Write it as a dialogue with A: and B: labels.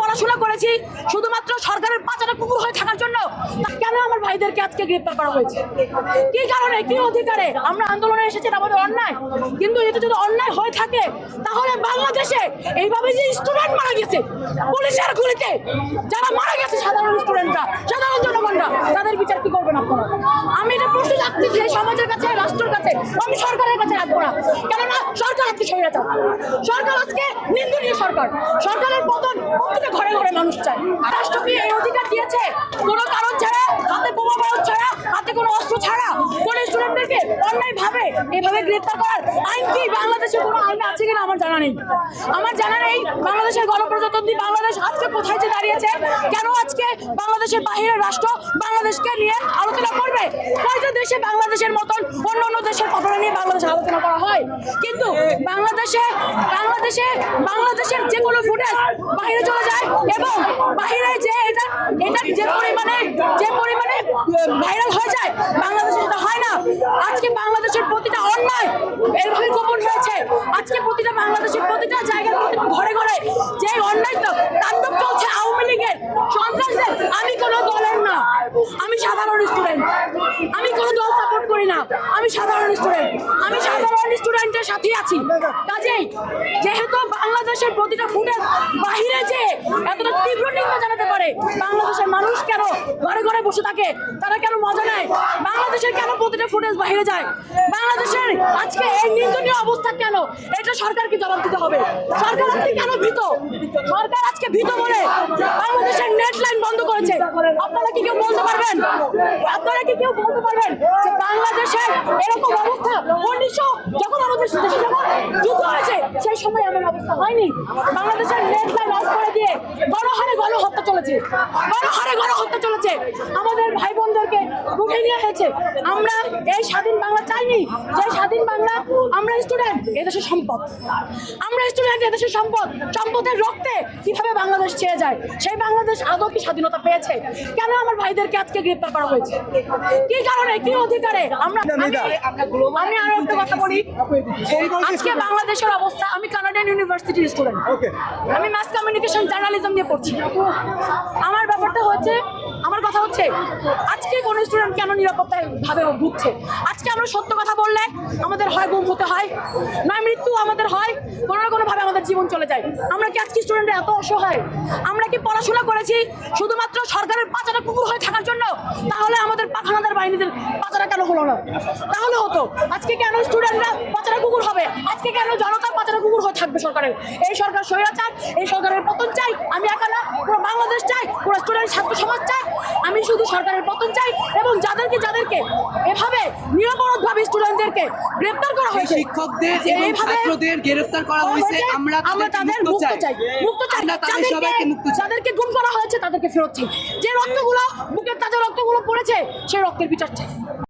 A: পড়াশোনা করেছি, শুধুমাত্র সরকারের পাচারে কুকুর হয়ে থাকার জন্য। কেন আমার ভাইদেরকে আজকে গ্রেপ্তার করা হয়েছে? কি কারণে, কি অধিকারে? আমরা আন্দোলনে এসেছি আমাদের অন্যায়। কিন্তু এটা যদি অন্যায় হয়ে থাকে, তাহলে বাংলাদেশে এইভাবে যে স্টুডেন্ট মারা গেছে, পুলিশের গুলিতে, যারা মারা গেছে সাধারণ স্টুডেন্টরা সাধারণ জনগণরা, তাদের বিচার কি করবেন আপনারা? আমি এটা প্রশ্ন রাখতে চাই সমাজের কাছে, রাষ্ট্রের কাছে, আমি সরকারের কাছে রাখব না। কেননা সরকার আজকে স্বৈরাচার সরকার আজকে নিন্দনীয় সরকার। সরকারের পতন প্রতিটা ঘরে ঘরে মানুষ চায়। রাষ্ট্রকে এই অধিকার দিয়েছে। কোনো কারণ ছাড়া, হাতে বোমা বারুদ ছাড়া, হাতে কোনো অস্ত্র ছাড়া। কোন স্টুডেন্টদেরকে অন্যায় ভাবে এভাবে গ্রেপ্তার করার আইন কি বাংলাদেশে কোনো আইন আছে কিনা আমার জানা নেই। আমার জানা নেই বাংলাদেশের গণপ্রজাতন্ত্রী বাংলাদেশ আজকে কোথায় যে দাঁড়িয়েছে। কেন আজকে বাংলাদেশের বাহিরের রাষ্ট্র বাংলাদেশকে নিয়ে আলোচনা কয়টা দেশে বাংলাদেশের মতন অন্য অন্য দেশের ঘটনা নিয়ে বাংলাদেশে আলোচনা করা হয়। কিন্তু বাংলাদেশে বাংলাদেশে, বাংলাদেশের যে কোনো ফুটেজ বাইরে চলে যায় এবং বাইরে যে এটা এটা যে পরিমাণে যে পরিমাণে ভাইরাল হয়ে যায়, বাংলাদেশে সেটা হয় না। আজকে বাংলাদেশের প্রতিটা অন্যায় এরভাবে গোপন হয়েছে আজকে প্রতিটা বাংলাদেশের প্রতিটা জায়গায় প্রতিটা ঘরে ঘরে যে অন্যায় তো তাণ্ডব চলছে আওয়ামী লীগের সন্ত্রাসদের আমি কোনো দলের না আমি সাধারণ স্টুডেন্ট আমি কোনো দল সাপোর্ট করি না। আমি সাধারণ স্টুডেন্ট আমি সাধারণ স্টুডেন্টের সাথেই আছি। কাজেই যেহেতু বাংলাদেশের প্রতিটা ফুটেজ বাহিরে যে এতটা তীব্র নিন্দা জানাতে পারে, বাংলাদেশের মানুষ কেন ঘরে ঘরে বসে থাকে? তারা কেন মজা নেয়? বাংলাদেশের কেন প্রতিটা ফুটেজ বাইরে যায়? বাংলাদেশের আজকে এই নিন্দনীয় অবস্থা কেন? এটা সরকারকে জবাব দিতে হবে। সরকার আজকে কেন ভীত? সরকার আজকে ভীত বলে বাংলাদেশের নেট লাইন বন্ধ করেছে। আপনারা কি কেউ বলতে পারবেন? আপনারা কি কেউ বলতে পারবেন যে বাংলাদেশের এরকম অবস্থা উনিশশো যখন আমাদের দেশে যখন যুদ্ধ হয়েছে সেই সময় এমন অবস্থা হয়নি। বাংলাদেশের নেট লাইন অফ করে দিয়ে গণহারে চলেছে। গণহারে গণহত্যা চলেছে। আমাদের ভাই বোনদেরকে উঠে নিয়ে হয়েছে। আমরা এই স্বাধীন বাংলা চাইনি। যে স্বাধীন বাংলা আমরা স্টুডেন্ট এদেশের সম্পদ। আমরা স্টুডেন্ট এদেশের সম্পদ। সম্পদের রক্তে কীভাবে বাংলাদেশ চেয়ে যায়? সেই বাংলাদেশ আদৌ কি স্বাধীনতা পেয়েছে? কেন আমার ভাইদেরকে আজকে গ্রেপ্তার করা হয়েছে? কি কারণে কি অধিকারে? আমরা আমি- আমি আরও একটা কথা বলি। আজকে বাংলাদেশের অবস্থা আমি কানাডিয়ান ইউনিভার্সিটির স্টুডেন্ট আমি মাস কমিউনিকেশন জার্নালিজম নিয়ে পড়ছি। আমার ব্যাপারটা হচ্ছে কথা হচ্ছে? আজকে কোন স্টুডেন্ট কেন নিরাপত্তায় ভাবে ভুগছে? আজকে আমরা সত্য কথা বললে আমাদের হয় গুম হতে হয়, নয় মৃত্যু আমাদের হয়, কোনো না কোনো ভাবে আমাদের জীবন চলে যায়। আমরা কি আজকে স্টুডেন্ট এত অসহায়? আমরা কি পড়াশোনা করেছি শুধুমাত্র সরকারের পাচারা কুকুর হয়ে থাকার জন্য? তাহলে আমাদের পাখানাদার বাহিনীদের পাচারা কেন হলো না? তাহলে হতো। আজকে কেন স্টুডেন্টরা পাচারা কুকুর হবে? আজকে কেন জনতা পাচারা কুকুর হয়ে থাকবে সরকারের? এই সরকার স্বৈরাচার, এই সরকারের পতন চাই। আমি একা না, পুরো বাংলাদেশ চাই, পুরো স্টুডেন্ট ছাত্র সমাজ চাই। আমি শুধু সরকারের পতন চাই এবং যাদেরকে যাদেরকে এভাবে নিরপরাধভাবে স্টুডেন্টদেরকে গ্রেফতার করা হয়েছে
B: শিক্ষকদের এবং ছাত্রদের গ্রেফতার করা হয়েছে আমরা
A: আমরা তাদের
B: মুক্ত
A: চাই। মুক্ত চাই।
B: আমরা তাদের সবাইকে মুক্ত চাই।
A: যাদেরকে গুম করা হয়েছে তাদেরকে ফেরত চাই। যে রক্তগুলো বুকের তাজা রক্তগুলো পড়েছে সেই রক্তের বিচার চাই।